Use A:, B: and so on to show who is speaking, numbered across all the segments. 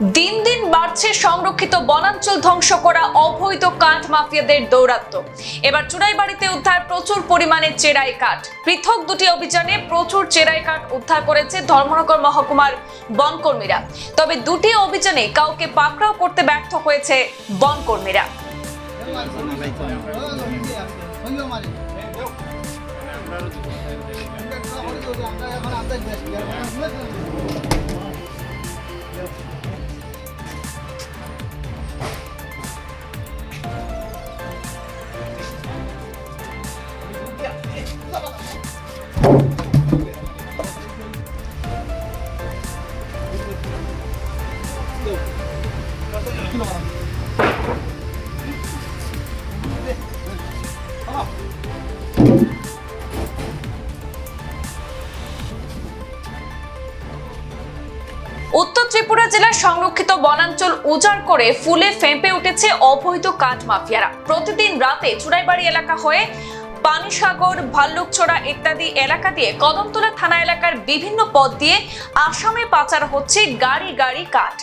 A: দিন দিন বাড়ছে সংরক্ষিত বনাঞ্চল ধ্বংস করা অবৈধ কাঠ মাফিয়াদের দৌরাত্ম। এবার চুড়াইবাড়িতে উদ্ধার প্রচুর পরিমাণে চেরাই কাঠ। পৃথক দুটি অভিযানে প্রচুর চেরাই কাঠ উদ্ধার করেছে ধর্মনগর মহকুমার বনকর্মীরা। তবে দুটি অভিযানে কাউকে পাকড়াও করতে ব্যর্থ হয়েছে বনকর্মীরা। উত্তর ত্রিপুরা জেলার সংরক্ষিত বনাঞ্চল উজাড় করে ফুলে ফেঁপে উঠেছে অবৈধ কাঠ মাফিয়ারা। প্রতিদিন রাতে চুড়াইবাড়ি এলাকা হয়ে পানিসাগর ভাল্লুকছড়া ইত্যাদি এলাকা দিয়ে কদমতলা থানা এলাকার বিভিন্ন পথ দিয়ে আসামে পাচার হচ্ছে গাড়ি গাড়ি কাঠ।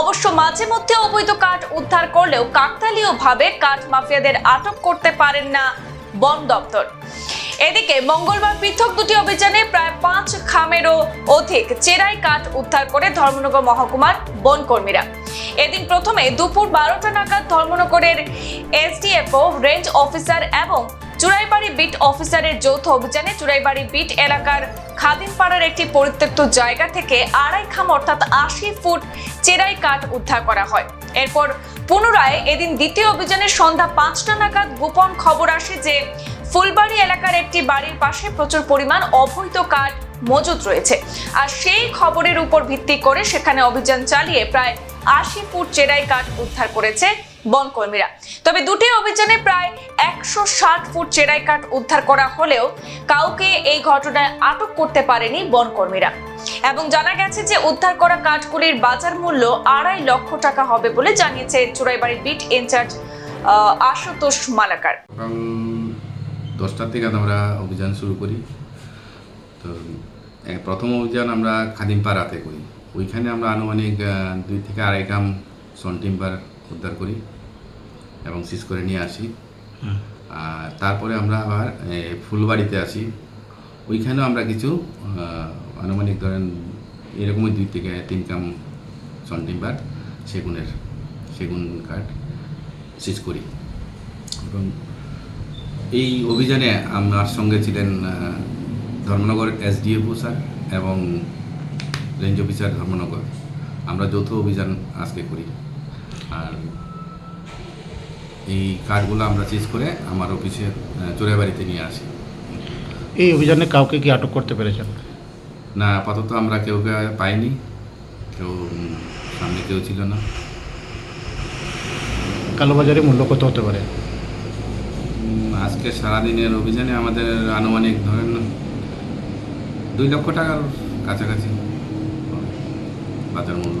A: অবশ্য মাঝে মধ্যে অবৈধ কাঠ উদ্ধার করলেও কাকতালীয় ভাবে কাঠ মাফিয়াদের আটক করতে পারেন না বন দপ্তর। এদিকে মঙ্গলবার পৃথক দুটি অভিযানে প্রায় পাঁচ খামেরও অধিক চেরাই কাঠ উদ্ধার করে ধর্মনগর মহকুমার বন কর্মীরা এদিন প্রথমে দুপুর বারোটা নাগাদ ধর্মনগরের এসডিএফও, রেঞ্জ অফিসার এবং চুড়াইবাড়ি বিট অফিসারের যৌথ অভিযানে চুড়াইবাড়ি বিট এলাকার খাদিমপাড়ার একটি পরিত্যক্ত জায়গা থেকে আড়াই খাম অর্থাৎ আশি ফুট চেরাই কাঠ উদ্ধার করা হয়। এরপর পুনরায় এদিন দ্বিতীয় অভিযানের সন্ধ্যা পাঁচটা নাগাদ গোপন খবর আসে যে, ফুলবাড়ি এলাকার একটি বাড়ির পাশে প্রচুর পরিমাণ অবৈধ কাঠ মজুদ রয়েছে। আর সেই খবরের উপর ভিত্তি করে সেখানে অভিযান চালিয়ে প্রায় আশি ফুট চেরাই কাঠ উদ্ধার করেছে বনকর্মীরা তবে দুটি অভিযানে প্রায় একশো ষাট ফুট চেরাই কাঠ উদ্ধার করা হলেও কাউকে এই ঘটনায় আটক করতে পারেনি বনকর্মীরা এবং জানা গেছে যে উদ্ধার করা কাঠগুলির বাজার মূল্য আড়াই লক্ষ টাকা হবে বলে জানিয়েছে চুরাইবাড়ি বিট ইনচার্জ আশুতোষ মালাকার।
B: দশটার থেকে আমরা অভিযান শুরু করি। তো প্রথম অভিযান আমরা খাদিমপাড়াতে করি। ওইখানে আমরা আনুমানিক দুই থেকে আড়াই গ্রাম সন টিম্বার উদ্ধার করি। এবং সিজ করে নিয়ে আসি। আর তারপরে আমরা আবার ফুলবাড়িতে আসি। ওইখানেও আমরা কিছু আনুমানিক ধরেন এরকমই দুই থেকে তিন গ্রাম সন টিম্বার সেগুনের সেগুন কাঠ সিজ করি। এবং এই অভিযানে আমার সঙ্গে ছিলেন ধর্মনগর এসডিএফও স্যার এবং রেঞ্জ অফিসার ধর্মনগর। আমরা যৌথ অভিযান আজকে করি। আর এই কার্ডগুলো আমরা চিজ করে আমার অফিসে চোরের বাড়িতে নিয়ে আসি।
C: এই অভিযানে কাউকে কি আটক করতে পেরেছেন?
B: না আপাতত আমরা কেউ পাইনি। কেউ সামনে কেউ ছিল না।
C: কালোবাজারে মূল্য কত হতে পারে?
B: আজকে সারাদিনের অভিযানে আমাদের আনুমানিক ধরেন দুই লক্ষ টাকার কাছাকাছি বাজার মূল্য।